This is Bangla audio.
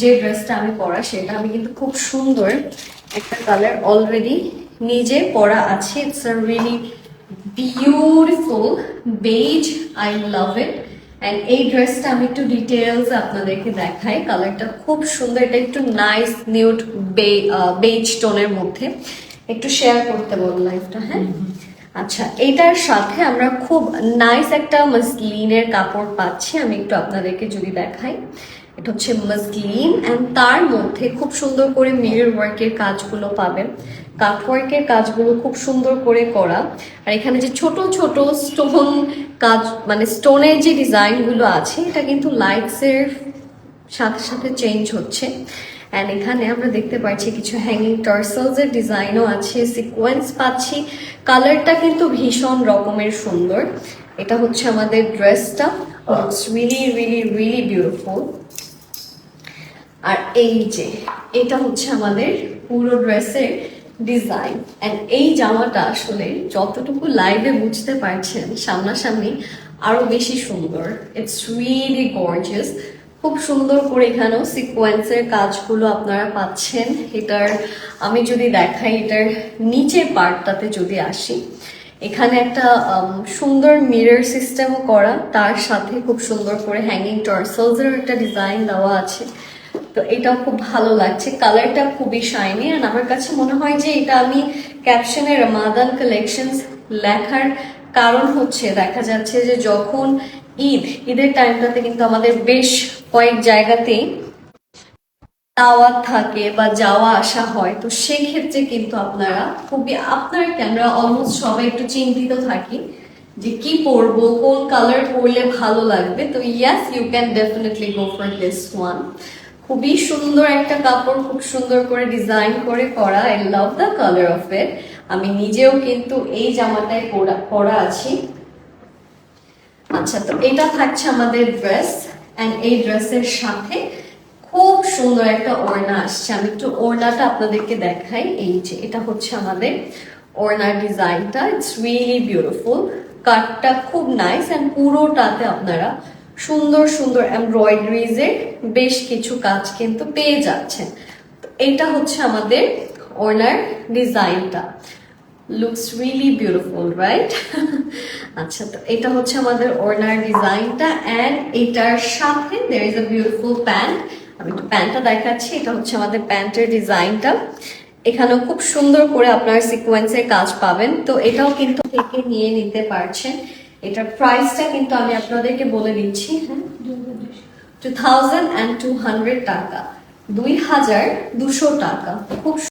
যে ড্রেসটা আমি পরা সেটা আমি কিন্তু খুব সুন্দর একটা কালার অলরেডি নিজে পরা আছে। It's a really beautiful beige I love it and এই ড্রেসটা আমি একটু ডিটেলস আপনাদেরকে দেখাই। কালারটা খুব সুন্দর, এটা একটু নাইস নিউড বেজ টোনের মধ্যে। একটু শেয়ার করতে বল লাইফটা হ্যাঁ? আচ্ছা এটার সাথে আমরা খুব নাইস একটা মসলিনের কাপড় পাচ্ছি। আমি একটু আপনাদেরকে যদি দেখাই। এটা হচ্ছে মসলিন অ্যান্ড তার মধ্যে খুব সুন্দর করে মিরর ওয়ার্কের কাজগুলো পাবেন। কাট ওয়ার্কের কাজগুলো খুব সুন্দর করে করা। আর এখানে যে ছোট ছোট স্টোন কাজ মানে স্টোনের যে ডিজাইনগুলো আছে, এটা কিন্তু লাইটসের সাথে সাথে চেঞ্জ হচ্ছে। অ্যান্ড এখানে আমরা দেখতে পাচ্ছি কিছু হ্যাঙ্গিং টার্সেলস এর ডিজাইনও আছে সিকোয়েন্স পাচ্ছি। কালারটা কিন্তু ভীষণ রকমের সুন্দর। এটা হচ্ছে আমাদের ড্রেসটা রিলি রিলি রিয়েলি বিউটিফুল আর এই যে, এটা হচ্ছে আমাদের পুরো ড্রেসের ডিজাইন অ্যান্ড এই জামাটা আসলে যতটুকু লাইভে বুঝতে পারছেন সামনাসামনি আরও বেশি সুন্দর। ইটস রিয়েলি গর্জিয়াস খুব সুন্দর করে এখানেও সিকোয়েন্সের কাজগুলো আপনারা পাচ্ছেন। এটার, আমি যদি দেখাই, এটার নিচের পার্টটাতে যদি আসি, এখানে একটা সুন্দর মিরর সিস্টেমও করা। তার সাথে খুব সুন্দর করে হ্যাঙ্গিং টর্সেলসের একটা ডিজাইন দেওয়া আছে। তো এটাও খুব ভালো লাগছে। কালারটা খুবই শাইনি আর আমার কাছে মনে হয় যে এটা আমি ক্যাপশনে রামাদান কালেকশনস লেখার কারণ হচ্ছে, দেখা যাচ্ছে যে যখন ঈদ, ঈদের টাইমটাতে কিন্তু আমাদের বেশ কয়েক জায়গাতেই দাওয়াত থাকে বা যাওয়া আসা হয়। তো সেক্ষেত্রে কিন্তু আপনারা খুবই, আপনার ক্যামেরা অলমোস্ট সবাই একটু চিন্তিত থাকি যে কি পরবো, কোন কালার পরলে ভালো লাগবে। তো yes you can definitely go for this one খুবই সুন্দর একটা কাপড়, খুব সুন্দর করে ডিজাইন করে করা I love the colour of it আমি নিজেও কিন্তু এই জামাটাই পরা পরা আছি। আচ্ছা তো এটা থাকছে আমাদের ড্রেস এন্ড এই ড্রেসের সাথে খুব সুন্দর একটা ওড়না আসছে। আমি একটু ওড়নাটা আপনাদেরকে দেখাই। এই যে, এটা হচ্ছে আমাদের ওড়নার ডিজাইনটা ইটস রিয়েলি বিউটিফুল কাটটা খুব নাইস এন্ড পুরোটাতে আপনারা সুন্দর সুন্দর এমব্রয়ডারিজ এর বেশ কিছু কাজ কিন্তু পেয়ে যাচ্ছেন। এটা হচ্ছে আমাদের ওড়নার ডিজাইনটা। লুকস রিয়েলি বিউটিফুল রাইট আচ্ছা তো এটা হচ্ছে আমাদের ওড়নার ডিজাইনটা অ্যান্ড এটার সাথে there is a beautiful pant আমি একটু প্যান্টটা দেখাচ্ছি, এটা হচ্ছে আমাদের প্যান্টের ডিজাইনটা। এখানেও খুব সুন্দর করে আপনার সিকোয়েন্সের কাজ পাবেন। তো এটাও কিন্তু থেকে নিয়ে নিতে পারছেন। এটার প্রাইসটা কিন্তু আমি আপনাদেরকে বলে দিচ্ছি। হ্যাঁ two thousand and two hundred টাকা। দুই হাজার দুশো টাকা। খুব